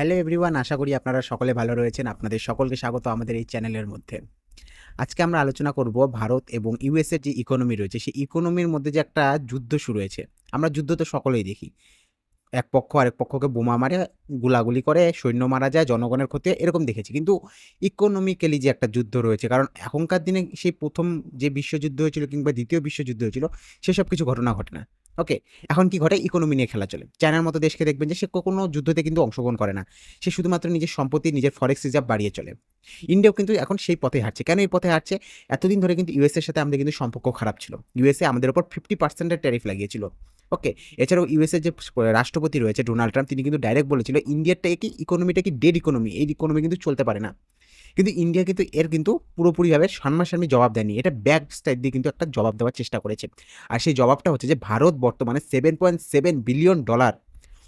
Hello everyone আশা করি আপনারা সকলে ভালো রয়েছেন। আপনাদের সকলকে স্বাগত আমাদের এই চ্যানেলের মধ্যে। আজকে আমরা আলোচনা করব ভারত এবং ইউএসের যে ইকোনমি রয়েছে, সেই ইকোনমির মধ্যে যে একটা যুদ্ধ শুরু হয়েছে। আমরা যুদ্ধ তো সকলেই দেখি। এক পক্ষ আরেক পক্ষকে বোমা মারে, গুলাগুলি করে, সৈন্য মারা যায়, জনগণের ক্ষতি এরকম দেখেছি। কিন্তু ইকোনমিক্যালি যে একটা যুদ্ধ রয়েছে, কারণ এখনকার দিনে সেই প্রথম যে বিশ্বযুদ্ধ হয়েছিল কিংবা দ্বিতীয় বিশ্বযুদ্ধ হয়েছিল, সেসব কিছু ঘটনা ঘটে না। ওকে, এখন কি ঘটে? ইকোনমি নিয়ে খেলা চলে। চায়নার মতো দেশকে দেখবেন যে সে কোনো যুদ্ধতে কিন্তু অংশগ্রহণ করে না। সে শুধুমাত্র নিজের সম্পত্তি, নিজের ফরেক্স রিজার্ভ বাড়িয়ে চলে। ইন্ডিয়াও কিন্তু এখন সেই পথে হাঁটছে। কেন এই পথে হাঁটছে? এতদিন ধরে কিন্তু ইউএসএর সাথে আমাদের কিন্তু সম্পর্ক খারাপ ছিল। ইউএসএ আমাদের ওপর ফিফটি পার্সেন্টের ট্যারিফ লাগিয়েছিল। ওকে, এছাড়াও ইউএসএর যে রাষ্ট্রপতি রয়েছে ডোনাল্ড ট্রাম্প তিনি কিন্তু ডাইরেক্ট বলেছিল ইন্ডিয়ারটা কি ইকোনমিটা কি ডেড ইকোনমি এই ইকোনমি কিন্তু চলতে পারে না। কিন্তু ইন্ডিয়া কিন্তু এর কিন্তু পুরোপুরিভাবে সামনাসামনি জবাব দেয়নি। এটা ব্যাক স্টাইল দিয়ে কিন্তু একটা জবাব দেওয়ার চেষ্টা করেছে। আর সেই জবাবটা হচ্ছে যে ভারত বর্তমানে seven point seven billion dollar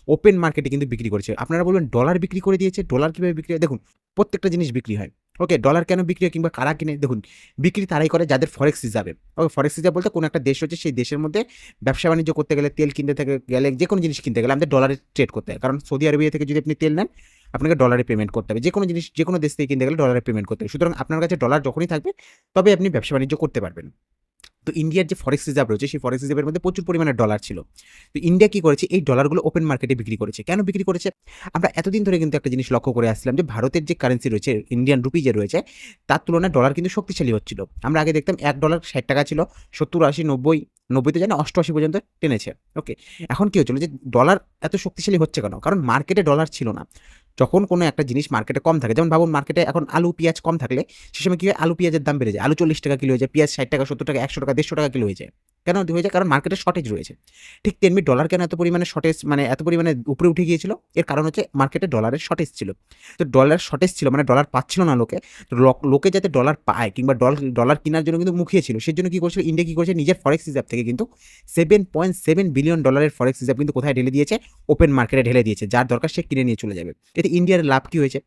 open মার্কেটে কিন্তু বিক্রি করেছে। আপনারা বলবেন ডলার বিক্রি করে দিয়েছে? ডলার কীভাবে বিক্রি হয়? দেখুন, প্রত্যেকটা জিনিস বিক্রি হয়। ওকে ডলার কেন বিক্রি হয় কিংবা কারা কিনে? দেখুন, বিক্রি তারাই করে যাদের ফরেক্স হিসাবে ওকে ফরেক্স হিসাব বলতে কোনো একটা দেশ হচ্ছে, সেই দেশের মধ্যে ব্যবসা বাণিজ্য করতে গেলে তেল কিনতে থেকে, গেলে যে কোনো জিনিস কিনতে গেলে আমাদের ডলারে ট্রেড করতে হয়। কারণ সৌদি আরবিয়া থেকে যদি আপনি তেল নেন আপনাকে ডলারে পেমেন্ট করতে হবে। যে কোনো জিনিস যে কোনো দেশ থেকে কিনতে গেলে ডলারে পেমেন্ট করতে হবে। সুতরাং আপনার কাছে ডলার যখনই থাকবে, তবে আপনি ব্যবসা বাণিজ্য করতে পারবেন। তো ইন্ডিয়ার যে ফরেক্স রিজার্ভ রয়েছে, সেই ফরেক্স রিজার্ভের মধ্যে প্রচুর পরিমাণে ডলার ছিল। তো ইন্ডিয়া কি করেছে? এই ডলারগুলো ওপেন মার্কেটে বিক্রি করেছে। কেন বিক্রি করেছে? আমরা এতদিন ধরে কিন্তু একটা জিনিস লক্ষ্য করে আসছিলাম যে, ভারতের যে কারেন্সি রয়েছে ইন্ডিয়ান রুপি যে রয়েছে, তার তুলনায় ডলার কিন্তু শক্তিশালী হচ্ছিল। আমরা আগে দেখতাম এক ডলার ষাট টাকা ছিল, সত্তর, আশি, নব্বই, নব্বইতে জানে, অষ্টআশি পর্যন্ত টেনেছে। ওকে এখন কি হচ্ছিল যে ডলার এত শক্তিশালী হচ্ছে কেন? কারণ মার্কেটে ডলার ছিল না। যখন কোনো একটা জিনিস মার্কেটে কম থাকে, যেমন ভাবুন মার্কেটে এখন আলু, পেঁয়াজ কম থাকলে, সে সময় কী হয়? আলু, পেঁয়াজের দাম বেড়ে যায়। আলু চল্লিশ টাকা কিলো হয়ে যায়, পেঁয়াজ ষাট টাকা, সত্তর টাকা, একশো টাকা, দেড়শো টাকা কিলো হয়ে যায়। কেন হয়ে যায়? কারণ মার্কেটে শর্টেজ রয়েছে। ঠিক তেমনি ডলার কেন এত পরিমাণে শর্টেজ মানে এত পরিমাণে উপরে উঠে গিয়েছিল? এর কারণ হচ্ছে মার্কেটে ডলারের শর্টেজ ছিল। তো ডলার শর্টেজ ছিল মানে ডলার পাচ্ছিল না লোকে। তো লোকে যাতে ডলার পায় কিংবা ডল ডলার কেনার জন্য কিন্তু মুখিয়ে ছিল সেই জন্য কী করেছিল? ইন্ডিয়া কী করেছে? নিজের ফরেক্স রিজার্ভ থেকে কিন্তু সেভেন পয়েন্ট সেভেন বিলিয়ন ডলারের ফরেক্স রিজার্ভ কিন্তু কোথায় ঢেলে দিয়েছে? ওপেন মার্কেটে ঢেলে দিয়েছে। যার দরকার সে কিনে নিয়ে চলে যাবে। এতে ইন্ডিয়ার লাভ কী হয়েছে?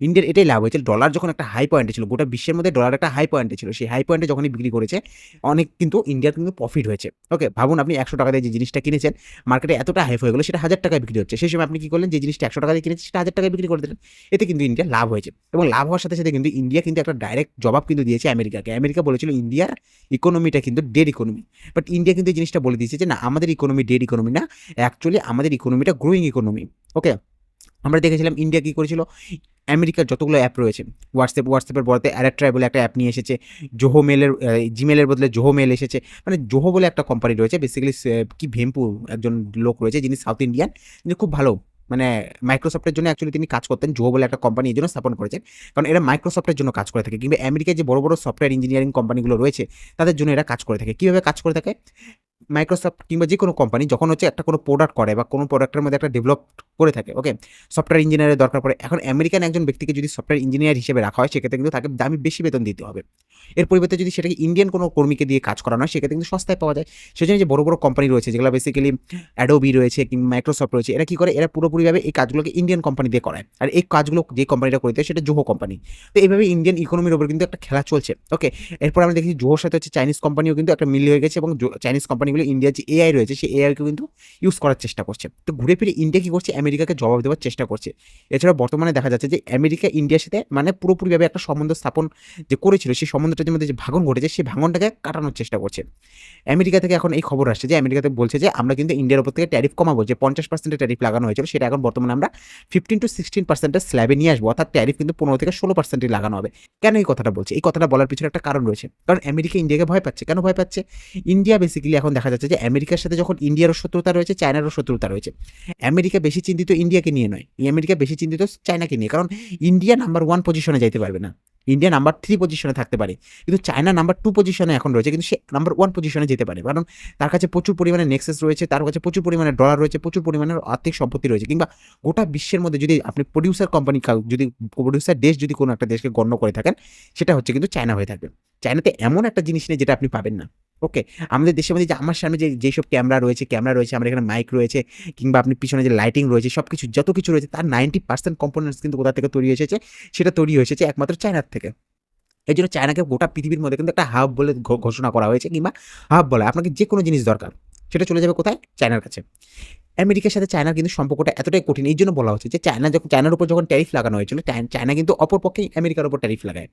ইন্ডিয়ার এটাই লাভ হয়েছে। ডলার যখন একটা হাই পয়েন্টে ছিল, গোটা বিশ্বের মধ্যে ডলার একটা হাই পয়েন্টে ছিল, সেই হাই পয়েন্টে যখনই বিক্রি করেছে, অনেক কিন্তু ইন্ডিয়ার কিন্তু প্রফিট হয়েছে। ওকে ভাবুন আপনি একশো টাকা দিয়ে যে জিনিসটা কিনেছেন মার্কেটে এতটা হাই হয়ে গেলো, সেটা হাজার টাকায় বিক্রি হচ্ছে। সেই সময় আপনি কি করলেন? যে জিনিসটা একশো টাকা দিয়ে কিনেছেন, সেটা হাজার টাকায় বিক্রি করে দিলেন। এতে কিন্তু ইন্ডিয়া লাভ হয়েছে। এবং লাভ হওয়ার সাথে সাথে কিন্তু ইন্ডিয়া কিন্তু একটা ডাইরেক্ট জবাব কিন্তু দিয়েছে আমেরিকাকে। আমেরিকা বলেছিল, ইন্ডিয়ার ইকোনমিটা কিন্তু ডেড ইকোনমি বাট ইন্ডিয়া কিন্তু এই জিনিসটা বলে দিয়েছে যে, না, আমাদের ইকোনমি ডেড ইকোনমি না। অ্যাকচুয়ালি আমাদের ইকোনমিটা গ্রোয়িং ইকোনমি ওকে আমরা দেখেছিলাম ইন্ডিয়া কী করেছিল? আমেরিকার যতগুলো অ্যাপ রয়েছে হোয়াটসঅ্যাপ হোয়াটসঅ্যাপের বলতে অ্যাডাট্রাই বলে একটা অ্যাপ নিয়ে এসেছে জোহো মেলের জিমেলের বদলে জোহো মেল এসেছে মানে জোহো বলে একটা কোম্পানি রয়েছে বেসিক্যালি কি ভেমপুর একজন লোক রয়েছে যিনি সাউথ ইন্ডিয়ান যিনি খুব ভালো মানে মাইক্রোসফটের জন্য অ্যাকচুয়ালি তিনি কাজ করতেন জোহো বলে একটা কোম্পানি এই জন্য স্থাপন করেছেন, কারণ এরা মাইক্রোসফটের জন্য কাজ করে থাকে, কিংবা আমেরিকায় যে বড় বড় সফটওয়্যার ইঞ্জিনিয়ারিং কোম্পানিগুলো রয়েছে, তাদের জন্য এরা কাজ করে থাকে। কীভাবে কাজ করে থাকে? মাইক্রোসফট কিংবা যে কোনো কোম্পানি যখন হচ্ছে একটা কোনো প্রোডাক্ট করে বা কোনো প্রোডাক্টের মধ্যে একটা ডেভেলপ করে থাকে ওকে সফটওয়্যার ইঞ্জিনিয়ারের দরকার পড়ে। এখন আমেরিকান একজন ব্যক্তিকে যদি সফটওয়্যার ইঞ্জিনিয়ার হিসেবে রাখা হয়, সেক্ষেত্রে কিন্তু তাকে দামি বেশি বেতন দিতে হবে। এর পরিবর্তে যদি সেটাকে ইন্ডিয়ান কোনো কর্মীকে দিয়ে কাজ করানো হয়, সেক্ষেত্রে কিন্তু সস্তায় পাওয়া যায়। সেজন্য যে বড় বড় কোম্পানি রয়েছে, যেগুলো বেসিক্যালি অ্যাডোবি রয়েছে কিংবা মাইক্রোসফট রয়েছে, এরা কী করে? এরা পুরোপুরিভাবে এই কাজগুলোকে ইন্ডিয়ান কোম্পানি দিয়ে করায়। আর এই কাজগুলো যে কোম্পানিটা করে দেয় সেটা জোহো কোম্পানি তো এইভাবে ইন্ডিয়ান ইকোনমির ওপর কিন্তু একটা খেলা চলছে ওকে এরপর আমরা দেখি জোহোর সাথে হচ্ছে চাইনিজ কোম্পানিও কিন্তু একটা মিল হয়ে গেছে এবং চাইনিজ কোম্পানিগুলো ইন্ডিয়ার যে এআই রয়েছে সেই এআইকে কিন্তু ইউজ করার চেষ্টা করছে। তো ঘুরে ফিরে ইন্ডিয়া কী করছে? আমেরিকাকে জবাব দেওয়ার চেষ্টা করছে। এছাড়া বর্তমানে দেখা যাচ্ছে যে আমেরিকা ইন্ডিয়ার সাথে মানে পুরোপুরিভাবে একটা সম্বন্ধ স্থাপন যে করেছিল, সেই সম্বন্ধটার মধ্যে যে ভাঙন ঘটেছে সেই ভাঙনটাকে কাটানোর চেষ্টা করছে। আমেরিকা থেকে এখন এই খবর আসছে যে আমেরিকাতে বলছে যে আমরা কিন্তু ইন্ডিয়ার উপর থেকে ট্যারিফ কমাবো, যে পঞ্চাশ পার্সেন্টের ট্যারিফ লাগানো হয়েছিল, সেটা এখন বর্তমানে আমরা ফিফটিন টু সিক্সটিন পার্সেন্টের স্ল্যাবে নিয়ে আসব, অর্থাৎ ট্যারিফ কিন্তু পনেরো থেকে ষোলো পার্সেন্টই লাগানো হবে। কেন এই কথাটা বলছে? এই কথাটা বলার পিছনে একটা কারণ রয়েছে। কারণ আমেরিকা ইন্ডিয়াকে ভয় পাচ্ছে। কেন ভয় পাচ্ছে? ইন্ডিয়া বেসিক্যালি এখন দেখা যাচ্ছে যে আমেরিকার সাথে যখন ইন্ডিয়ারও শত্রুতা রয়েছে, চায়নারও শত্রুতা রয়েছে। আমেরিকা বেশি চিন্তিত ইন্ডিয়াকে নিয়ে নয়। আমেরিকা বেশি চিন্তিত চায়নাকে নিয়ে। কারণ ইন্ডিয়া নাম্বার ওয়ান পজিশনে যাইতে পারবে না। ইন্ডিয়া নাম্বার থ্রি পজিশনে থাকতে পারে। কিন্তু চায়না নাম্বার টু পজিশনে এখন রয়েছে। কিন্তু সে নাম্বার ওয়ান পজিশনে যেতে পারে। কারণ তার কাছে প্রচুর পরিমাণে নেক্সেস রয়েছে। তার কাছে প্রচুর পরিমাণে ডলার রয়েছে। প্রচুর পরিমাণের আর্থিক সম্পত্তি রয়েছে। কিংবা গোটা বিশ্বের মধ্যে যদি আপনি প্রডিউসার কোম্পানি যদি প্রডিউসার দেশ যদি কোনো একটা দেশকে গণ্য করে থাকেন, সেটা হচ্ছে কিন্তু চায়না হয়ে থাকবে। চায়নাতে এমন একটা জিনিস নেই যেটা আপনি পাবেন না। ওকে আমাদের দেশের মধ্যে যে আমার সামনে যে যেসব ক্যামেরা রয়েছে ক্যামেরা রয়েছে, আমার এখানে মাইক রয়েছে, কিংবা আপনি পিছনে যে লাইটিং রয়েছে সব কিছু যত কিছু রয়েছে, তার নাইনটি পার্সেন্ট কম্পোনেন্টস কিন্তু কোথা থেকে তৈরি হয়েছে, সেটা তৈরি হয়েছে একমাত্র চায়নার থেকে। এই জন্য চায়নাকে গোটা পৃথিবীর মধ্যে কিন্তু একটা হাব বলে ঘোষণা করা হয়েছে, কিংবা হাব বলে, আপনাকে যে কোনো জিনিস দরকার, সেটা চলে যাবে কোথায়? চায়নার কাছে। আমেরিকার সাথে চায়নার কিন্তু সম্পর্কটা এতটাই কঠিন, এই জন্য বলা হচ্ছে যে চায়না যখন, চায়নার উপর যখন ট্যারিফ লাগানো হয়েছিল চায়না কিন্তু অপরপক্ষেই আমেরিকার উপর ট্যারিফ লাগায়।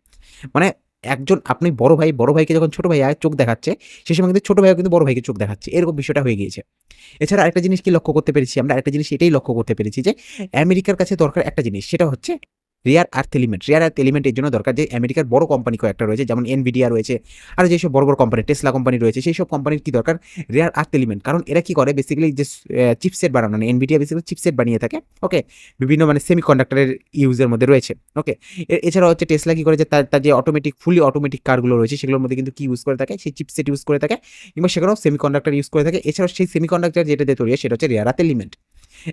মানে একজন আপনি বড় ভাই, বড় ভাইকে যখন ছোট ভাই চোখ দেখাচ্ছে, সে সময় কিন্তু ছোট ভাইও কিন্তু বড় ভাইকে চোখ দেখাচ্ছে। এরকম বিষয়টা হয়ে গিয়েছে। এছাড়া আরেকটা জিনিস কি লক্ষ্য করতে পেরেছি আমরা? একটা জিনিস এটাই লক্ষ্য করতে পেরেছি যে, আমেরিকার কাছে দরকার একটা জিনিস, সেটা হচ্ছে rare earth element rare earth এলিমেন্টের জন্য দরকার যে আমেরিকার বড় কোম্পানি কয়েকটা রয়েছে, যেমন এনভিডিয়া রয়েছে, আর যেসব বড় বড় কোম্পানি টেসলা কোম্পানি রয়েছে, সেই সব কোম্পানির কি দরকার? রেয়ার আর্থ এলিমেন্ট কারণ এরা কি করে? বেসিক্যালি যে চিপসেট বানানো মানে এনভিডিয়া বেসিক্যালি চিপসেট বানিয়ে থাকে ওকে বিভিন্ন মানে সেমি কন্ডাক্টরের ইউজের মধ্যে রয়েছে ওকে এছাড়া হচ্ছে টেসলা কি করে যে, তার তার যে অটোমেটিক ফুলি অটোমেটিক কারগুলো রয়েছে, সেগুলোর মধ্যে কিন্তু কি ইউজ করে থাকে? সেই চিপসেট ইউজ করে থাকে, কিংবা সেখানেও সেমি কন্ডাক্টর ইউজ করে থাকে। এছাড়াও সেই সেমি কন্ডাক্টর যেটা দিয়ে তৈরি হয়, সেটা হচ্ছে রেয়ার আর্থ এলিমেন্ট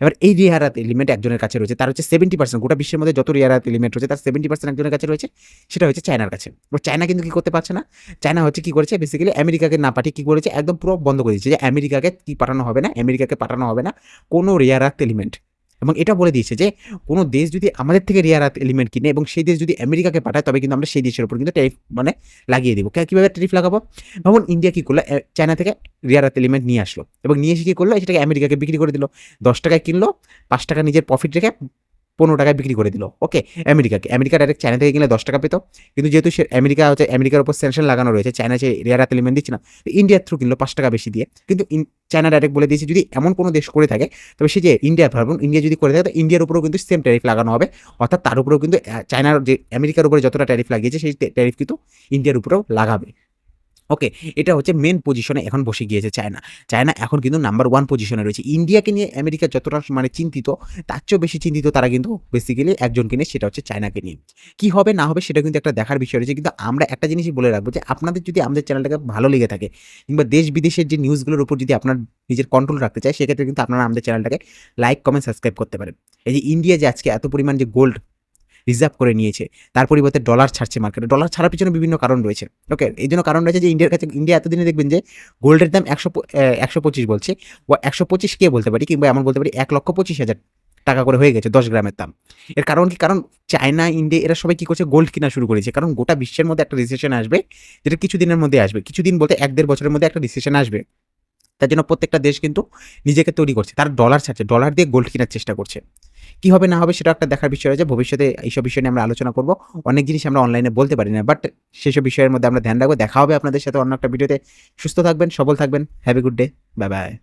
এবার এই রেয়ার আর্থ এলিমেন্ট একজনের কাছে রয়েছে, তার হচ্ছে সেভেন্টি পার্সেন্ট গোটা বিশ্বের মধ্যে যত রেয়ার আর্থ এলিমেন্ট রয়েছে, তার সেভেন্টি পার্সেন্ট একজনের কাছে রয়েছে, সেটা হচ্ছে চায়নার কাছে। এবার চায়না কিন্তু কী করতে পারছে না? চায়না হচ্ছে কী করেছে? বেসিক্যালি আমেরিকাকে না পাঠিয়ে কী করেছে? একদম পুরো বন্ধ করে দিয়েছে যে আমেরিকাকে কি পাঠানো হবে না? আমেরিকাকে পাঠানো হবে না কোনো রেয়ার আর্থ এলিমেন্ট এবং এটা বলে দিয়েছে যে, কোনো দেশ যদি আমাদের থেকে রেয়ার আর্থ এলিমেন্ট কিনে এবং সেই দেশ যদি আমেরিকাকে পাঠায়, তবে কিন্তু আমরা সেই দেশের উপর কিন্তু ট্যারিফ মানে লাগিয়ে দেবো। কীভাবে ট্যারিফ লাগাবো? ভাবুন ইন্ডিয়া কী করল? চায়না থেকে রেয়ার আর্থ এলিমেন্ট নিয়ে আসলো এবং নিয়ে এসে কী করল? সেটাকে আমেরিকাকে বিক্রি করে দিল। দশ টাকায় কিনলো, পাঁচ টাকা নিজের প্রফিট রেখে পনেরো টাকায় বিক্রি করে দিল। ওকে, আমেরিকাকে। আমেরিকা ডাইরেক্ট চায়না থেকে কিনলে দশ টাকা পেত। কিন্তু যেহেতু সে আমেরিকা হচ্ছে, আমেরিকার উপর স্যাংশন লাগানো রয়েছে চায়না যে রেয়ার আর্থ এলিমেন্ট দিচ্ছে না ইন্ডিয়ার থ্রু কিনলো পাঁচ টাকা বেশি দিয়ে। কিন্তু চায়না ডাইরেক্ট বলে দিয়েছে, যদি এমন কোনো দেশ করে থাকে, তবে সে যে ইন্ডিয়ার ভাবুন ইন্ডিয়া যদি করে থাকে তো ইন্ডিয়ার উপরেও কিন্তু সেম ট্যারিফ লাগানো হবে। অর্থাৎ তার উপরেও কিন্তু চায়নার যে আমেরিকার উপরে যতটা ট্যারিফ লাগিয়েছে, সেই ট্যারিফ কিন্তু ইন্ডিয়ার উপরেও লাগাবে। ওকে এটা হচ্ছে মেন পজিশনে এখন বসে গিয়েছে চায়না চায়না এখন কিন্তু নাম্বার ওয়ান পজিশনে রয়েছে। ইন্ডিয়াকে নিয়ে আমেরিকা যতটা মানে চিন্তিত, তার চেয়েও বেশি চিন্তিত তারা কিন্তু বেসিক্যালি একজনকে নিয়ে, সেটা হচ্ছে চায়নাকে নিয়ে। কি হবে না হবে সেটা কিন্তু একটা দেখার বিষয় রয়েছে। কিন্তু আমরা একটা জিনিসই বলে রাখব যে, আপনাদের যদি আমাদের চ্যানেলটাকে ভালো লেগে থাকে, কিংবা দেশ বিদেশের যে নিউজগুলোর উপর যদি আপনার নিজের কন্ট্রোল রাখতে চায়, সেক্ষেত্রে কিন্তু আপনারা আমাদের চ্যানেলটাকে লাইক কমেন্ট সাবস্ক্রাইব করতে পারেন। এই যে ইন্ডিয়া যে আজকে এত পরিমাণ যে গোল্ড রিজার্ভ করে নিয়েছে। তার পরিবর্তে ডলার ছাড়ছে মার্কেটে ডলার ছাড়ার পিছনে বিভিন্ন কারণ রয়েছে। ওকে এই জন্য কারণ রয়েছে যে ইন্ডিয়ার কাছে ইন্ডিয়া এতদিনে দেখবেন যে গোল্ডের দাম একশো একশো পঁচিশ বলছে। ও একশো পঁচিশ কে বলতে পারি? কিংবা এমন বলতে পারি এক লক্ষ পঁচিশ হাজার টাকা করে হয়ে গেছে দশ গ্রামের দাম। এর কারণ কি? কারণ চায়না ইন্ডিয়া এরা সবাই কি করছে? গোল্ড কিনা শুরু করেছে। কারণ গোটা বিশ্বের মধ্যে একটা রিসেশন আসবে, যেটা কিছুদিনের মধ্যে আসবে। কিছুদিন বলতে এক দেড় বছরের মধ্যে একটা রিসেশন আসবে। তার জন্য প্রত্যেকটা দেশ কিন্তু নিজেকে তৈরি করছে। তারা ডলার ছাড়ছে। ডলার দিয়ে গোল্ড কেনার চেষ্টা করছে। কি হবে না হবে সেটা একটা দেখার বিষয় রয়েছে। ভবিষ্যতে এইসব বিষয় নিয়ে আমরা আলোচনা করব। অনেক জিনিস আমরা অনলাইনে বলতে পারি না বাট সেসব বিষয়ের মধ্যে আমরা ধ্যান রাখব। দেখা হবে আপনাদের সাথে অন্য একটা ভিডিওতে সুস্থ থাকবেন, সবল থাকবেন। Have good day bye bye